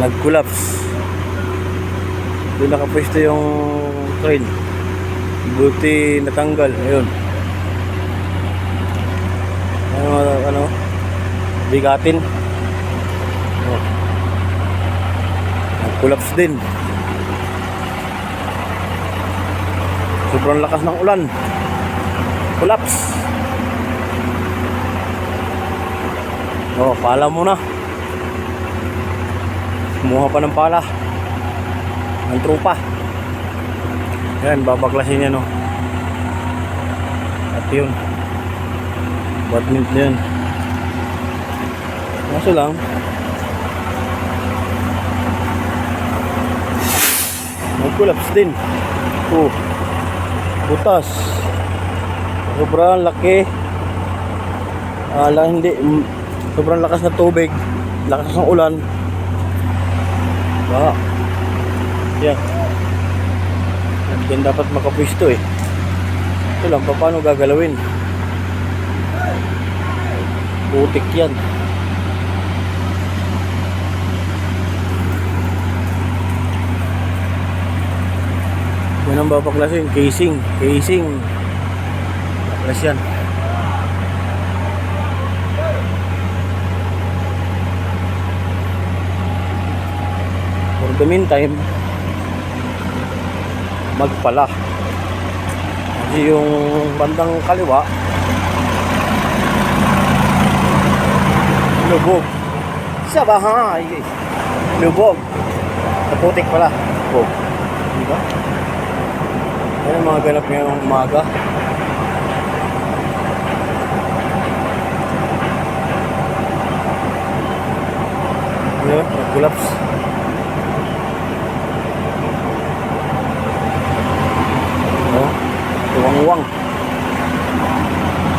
nag-collapse. Doon nakapwesto yung train. Buti natanggal. Ayun. Ano, ano? Bigatin. Oh. Nag-collapse din. Sobrang lakas ng ulan. Collapse. Oh, pala muna. Kumuha pa ng pala. Ng trupa. Yan, babaklasin niya no. At yun. Badminton yan. Kaso lang. Nag-collapse din. Oh. Butas. Sobrang laki. Ala hindi. mm, Sobrang lakas na tubig. Lakas ng ulan. Ba. Yan. Yan dapat makapwisto eh. Ito lang, pa- paano gagalawin? Putik yan. Yan ang babaklasin, casing, casing. Baklas yan. For the meantime, magpala. Yung bandang kaliwa, lubog. Sa bahay. Lubog. Naputik pala. Lubog. Diba? Yan ang mga ganap ngayong umaga. Yun, nag-collapse. Tuwang-wang.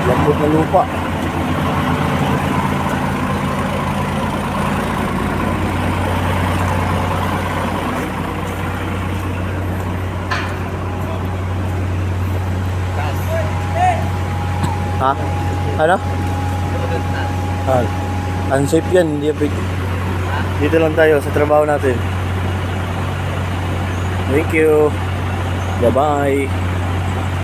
Lambot na lupa. Ha? Ano? Ah, unsafe yan. Hindi pwede. Dito lang tayo sa trabaho natin. Thank you. Bye-bye.